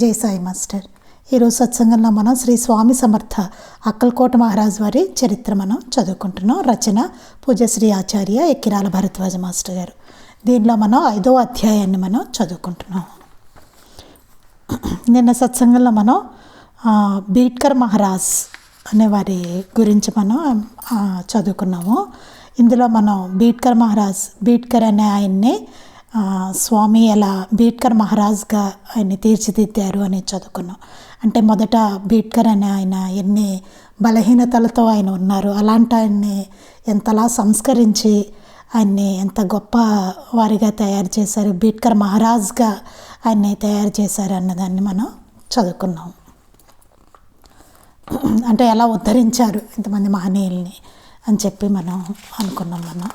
జై సాయి మాస్టర్. ఈరోజు సత్సంగంలో మనం శ్రీ స్వామి సమర్థ అక్కల్కోట మహారాజ్ వారి చరిత్ర మనం చదువుకుంటున్నాం. రచన పూజశ్రీ ఆచార్య ఎక్కిరాల భరద్వాజ మాస్టర్ గారు. దీనిలో మనం ఐదో అధ్యాయాన్ని మనం చదువుకుంటున్నాం. నిన్న సత్సంగంలో మనం బీట్కర్ మహారాజ్ అనే వారి గురించి మనం చదువుకున్నాము. ఇందులో మనం బీట్కర్ మహారాజ్ బీట్కర్ అనే ఆయన్ని స్వామి ఎలా బీట్కర్ మహారాజ్గా ఆయన్ని తీర్చిదిద్దారు అని చదువుకున్నాం. అంటే మొదట బీట్కర్ అనే ఆయన ఎన్ని బలహీనతలతో ఆయన ఉన్నారు అలాంటి ఆయన్ని ఎంతలా సంస్కరించి ఆయన్ని ఎంత గొప్ప వారిగా తయారు చేశారు బీట్కర్ మహారాజ్గా ఆయన్ని తయారు చేశారు అన్నదాన్ని మనం చదువుకున్నాం. అంటే ఎలా ఉద్ధరించారు ఇంతమంది మహనీయుల్ని అని చెప్పి మనం అనుకున్నాం మనం.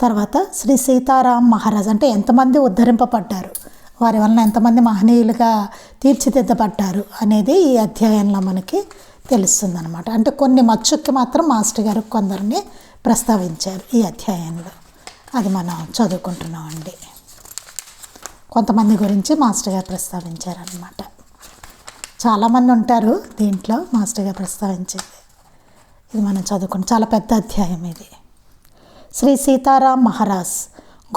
తర్వాత శ్రీ సీతారాం మహారాజ్ అంటే ఎంతమంది ఉద్ధరింపబడ్డారు? వారి వలన ఎంతమంది మహనీయులుగా తీర్చిదిద్దబడ్డారు అనేది ఈ అధ్యాయంలో మనకి తెలుస్తుంది అనమాట అంటే కొన్ని మచ్చుక్కి మాత్రం మాస్టర్ గారు కొందరిని ప్రస్తావించారు ఈ అధ్యాయంలో. అది మనం చదువుకుంటున్నామండి. కొంతమంది గురించి మాస్టర్ గారు ప్రస్తావించారనమాట చాలామంది ఉంటారు దీంట్లో మాస్టర్ గారు ప్రస్తావించేది. ఇది మనం చదువుకుంటాం చాలా పెద్ద అధ్యాయం ఇది. శ్రీ సీతారాం మహారాజ్.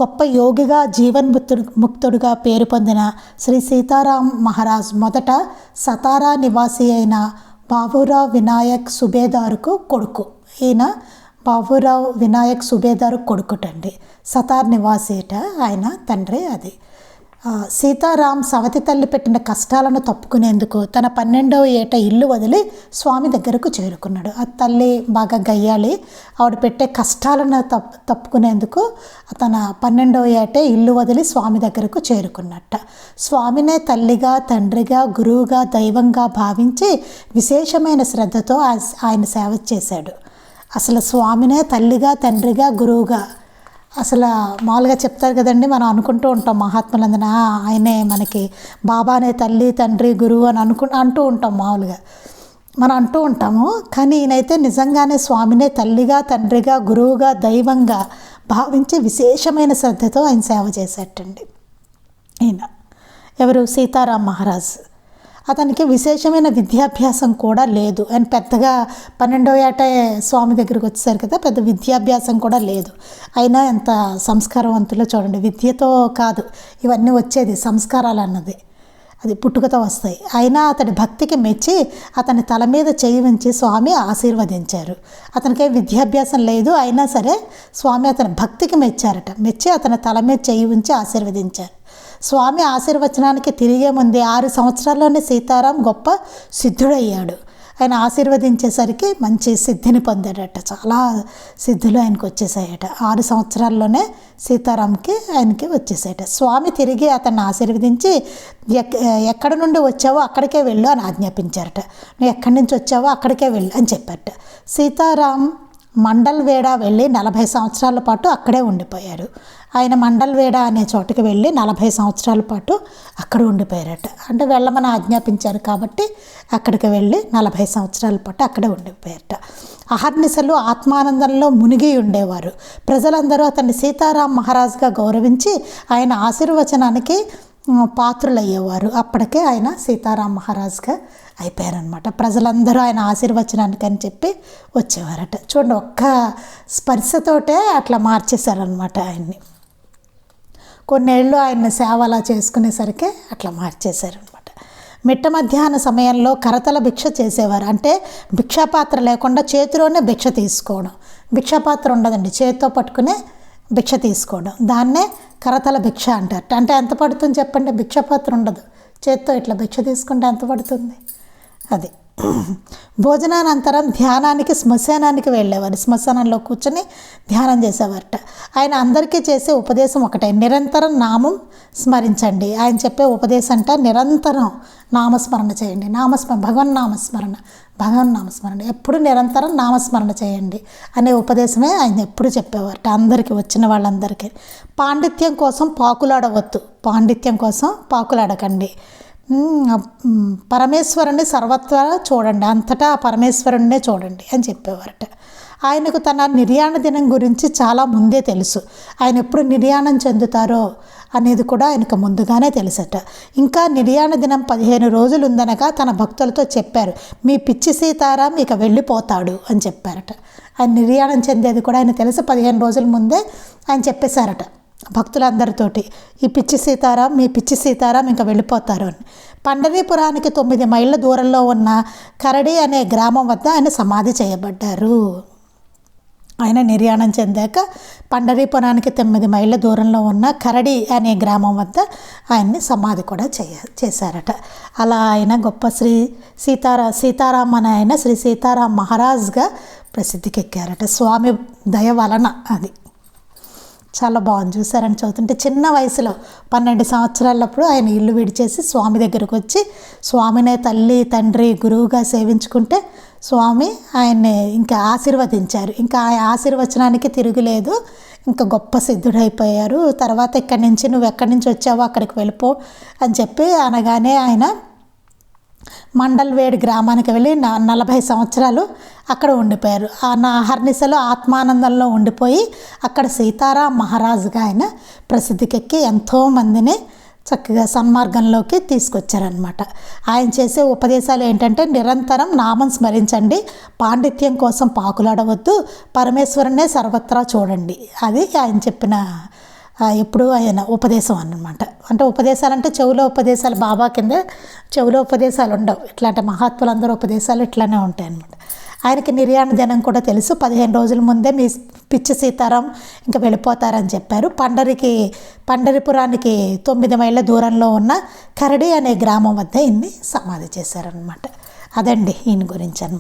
గొప్ప యోగిగా జీవన్ముక్తుడు ముక్తుడుగా పేరు పొందిన శ్రీ సీతారాం మహారాజ్ మొదట సతారా నివాసి అయిన బాబురావు వినాయక్ సుబేదారుకు కొడుకు. ఈయన బాబురావు వినాయక్ సుబేదారు కొడుకుటండి. సతార్ నివాసిట ఆయన తండ్రి అది. సీతారాం సవతి తల్లి పెట్టిన కష్టాలను తప్పుకునేందుకు తన పన్నెండవ ఏట ఇల్లు వదిలి స్వామి దగ్గరకు చేరుకున్నాడు. ఆ తల్లి బాగా గయ్యాలి. ఆవిడ పెట్టే కష్టాలను తప్పు తప్పుకునేందుకు తన పన్నెండవ ఏటే ఇల్లు వదిలి స్వామి దగ్గరకు చేరుకున్నట్ట. స్వామినే తల్లిగా తండ్రిగా గురువుగా దైవంగా భావించి విశేషమైన శ్రద్ధతో ఆయన సేవ చేశాడు. అసలు స్వామినే తల్లిగా తండ్రిగా గురువుగా అసలు మామూలుగా చెప్తారు కదండి మనం అనుకుంటూ ఉంటాం మహాత్ములందన ఆయనే మనకి బాబానే తల్లి తండ్రి గురువు అని అనుకు అంటూ ఉంటాం మామూలుగా. మనం అంటూ ఉంటాము కానీ ఈయనైతే నిజంగానే స్వామినే తల్లిగా తండ్రిగా గురువుగా దైవంగా భావించి విశేషమైన శ్రద్ధతో ఆయన సేవ చేసేటండి ఈయన. ఎవరు? సీతారాం మహారాజ్. అతనికి విశేషమైన విద్యాభ్యాసం కూడా లేదు. అండ్ పెద్దగా పన్నెండో ఏటే స్వామి దగ్గరికి వచ్చేసారు కదా పెద్ద విద్యాభ్యాసం కూడా లేదు. అయినా ఎంత సంస్కారవంతులో చూడండి విద్యతో కాదు ఇవన్నీ వచ్చేది సంస్కారాలు అన్నది. అది పుట్టుకతో వస్తాయి. అయినా అతడి భక్తికి మెచ్చి అతని తల మీద చేయి ఉంచి స్వామి ఆశీర్వదించారు. అతనికి విద్యాభ్యాసం లేదు అయినా సరే స్వామి అతని భక్తికి మెచ్చారట. మెచ్చి అతని తల మీద చేయి ఉంచి ఆశీర్వదించారు. స్వామి ఆశీర్వచనానికి తిరిగే ముందే ఆరు సంవత్సరాల్లోనే సీతారాం గొప్ప సిద్ధుడయ్యాడు. ఆయన ఆశీర్వదించేసరికి మంచి సిద్ధిని పొందాడట. చాలా సిద్ధులు ఆయనకు వచ్చేసాయట. ఆరు సంవత్సరాల్లోనే సీతారాంకి ఆయనకి వచ్చేసాయట. స్వామి తిరిగి అతన్ని ఆశీర్వదించి ఎక్ ఎక్కడ నుండి వచ్చావో అక్కడికే వెళ్ళు అని ఆజ్ఞాపించారట. నువ్వు ఎక్కడి నుంచి వచ్చావో అక్కడికే వెళ్ళు అని చెప్పారట. సీతారాం మండల్వేడ వెళ్ళి నలభై సంవత్సరాల పాటు అక్కడే ఉండిపోయారు. ఆయన మండల్వేడ అనే చోటుకి వెళ్ళి నలభై సంవత్సరాల పాటు అక్కడ ఉండిపోయారట. అంటే వెళ్ళమని ఆజ్ఞాపించారు కాబట్టి అక్కడికి వెళ్ళి నలభై సంవత్సరాల పాటు అక్కడే ఉండిపోయారట. అహర్నిశలు ఆత్మానందంలో మునిగి ఉండేవారు. ప్రజలందరూ అతన్ని సీతారాం మహారాజుగా గౌరవించి ఆయన ఆశీర్వచనానికి పాత్రులయ్యేవారు. అప్పటికే ఆయన సీతారాం మహారాజుగా అయిపోయారనమాట ప్రజలందరూ ఆయన ఆశీర్వచనానికి అని చెప్పి వచ్చేవారట. చూడండి ఒక్క స్పర్శతోటే అట్లా మార్చేశారనమాట ఆయన్ని. కొన్నేళ్ళు ఆయన్ని సేవ అలా చేసుకునేసరికి అట్లా మార్చేశారనమాట మిట్ట మధ్యాహ్న సమయంలో కరతల భిక్ష చేసేవారు. అంటే భిక్షాపాత్ర లేకుండా చేతిలోనే భిక్ష తీసుకోవడం. భిక్షాపాత్ర ఉండదండి చేతితో పట్టుకునే భిక్ష తీసుకోవడం. దాన్నే కరతల భిక్ష అంటారు. అంటే ఎంత పడుతుంది చెప్పండి? భిక్షాపాత్ర ఉండదు. చేత్తో ఇట్లా భిక్ష తీసుకుంటే ఎంత పడుతుంది? అది. భోజనానంతరం ధ్యానానికి శ్మశానానికి వెళ్ళేవారు. శ్మశానంలో కూర్చొని ధ్యానం చేసేవారట. ఆయన అందరికీ చేసే ఉపదేశం ఒకటే నిరంతరం నామం స్మరించండి. ఆయన చెప్పే ఉపదేశం అంట నిరంతరం నామస్మరణ చేయండి. నామస్మరణ భగవన్ నామస్మరణ భగవన్ నామస్మరణ. ఎప్పుడు నిరంతరం నామస్మరణ చేయండి అనే ఉపదేశమే ఆయన ఎప్పుడు చెప్పేవారట అందరికీ వచ్చిన వాళ్ళందరికీ. పాండిత్యం కోసం పాకులాడవద్దు. పాండిత్యం కోసం పాకులాడకండి. పరమేశ్వరుణ్ణి ఉమ్, సర్వత్రా చూడండి అంతటా ఆ పరమేశ్వరుణ్ణే చూడండి అని చెప్పేవారట. ఆయనకు తన నిర్యాణ దినం గురించి చాలా ముందే తెలుసు. ఆయన ఎప్పుడు నిర్యాణం చెందుతారో అనేది కూడా ఆయనకు ముందుగానే తెలుసట. ఇంకా నిర్యాణ దినం పదిహేను రోజులు ఉందనగా తన భక్తులతో చెప్పారు మీ పిచ్చి సీతారాం ఇక వెళ్ళిపోతాడు అని చెప్పారట. ఆయన నిర్యాణం చెందేది కూడా ఆయన తెలుసు పదిహేను రోజుల ముందే ఆయన చెప్పేశారట. భక్తులందరితోటి ఈ పిచ్చి సీతారాం మీ పిచ్చి సీతారాం ఇంకా వెళ్ళిపోతారు అని. పండరీపురానికి తొమ్మిది మైళ్ళ దూరంలో ఉన్న కరడి అనే గ్రామం వద్ద ఆయన సమాధి చేయబడ్డారు. ఆయన నిర్యాణం చెందాక పండరీపురానికి తొమ్మిది మైళ్ళ దూరంలో ఉన్న కరడి అనే గ్రామం వద్ద ఆయన్ని సమాధి కూడా చేయ చేశారట. అలా ఆయన గొప్ప శ్రీ సీతారా సీతారాం అని ఆయన శ్రీ సీతారాం మహారాజ్గా ప్రసిద్ధికెక్కారట. స్వామి దయ వలన అది. చాలా బాగుంది. చూసారని చదువుతుంటే చిన్న వయసులో పన్నెండు సంవత్సరాలప్పుడు ఆయన ఇల్లు విడిచేసి స్వామి దగ్గరకు వచ్చి స్వామినే తల్లి తండ్రి గురువుగా సేవించుకుంటే స్వామి ఆయన్ని ఇంకా ఆశీర్వదించారు. ఇంకా ఆ ఆశీర్వచనానికి తిరుగులేదు. ఇంకా గొప్ప సిద్ధుడైపోయారు. తర్వాత ఇక్కడి నుంచి నువ్వు ఎక్కడి నుంచి వచ్చావో అక్కడికి వెళ్ళిపో అని చెప్పి అనగానే ఆయన మండల్వేడ్ గ్రామానికి వెళ్ళి నా నలభై సంవత్సరాలు అక్కడ ఉండిపోయారు. ఆ నా హర్నిశలో ఆత్మానందంలో ఉండిపోయి అక్కడ సీతారాం మహారాజుగా ఆయన ప్రసిద్ధికెక్కి ఎంతోమందిని చక్కగా సన్మార్గంలోకి తీసుకొచ్చారనమాట ఆయన చేసే ఉపదేశాలు ఏంటంటే నిరంతరం నామం స్మరించండి పాండిత్యం కోసం పాకులాడవద్దు పరమేశ్వరునే సర్వత్రా చూడండి. అది ఆయన చెప్పిన ఎప్పుడు ఆయన ఉపదేశం అన్నమాట. అంటే ఉపదేశాలు అంటే చెవులో ఉపదేశాలు బాబా కింద చెవులో ఉపదేశాలు ఉండవు. ఇట్లాంటి మహాత్ములందరూ ఉపదేశాలు ఇట్లానే ఉంటాయి అనమాట ఆయనకి నిర్యాణ దినం కూడా తెలుసు. పదిహేను రోజుల ముందే మీ పిచ్చి సీతారాం ఇంకా వెళ్ళిపోతారని చెప్పారు. పండరికి పండరిపురానికి తొమ్మిది మైళ్ళ దూరంలో ఉన్న కరడి అనే గ్రామం వద్ద ఇన్ని సమాధి చేశారనమాట అదండి ఈయన గురించి అనమాట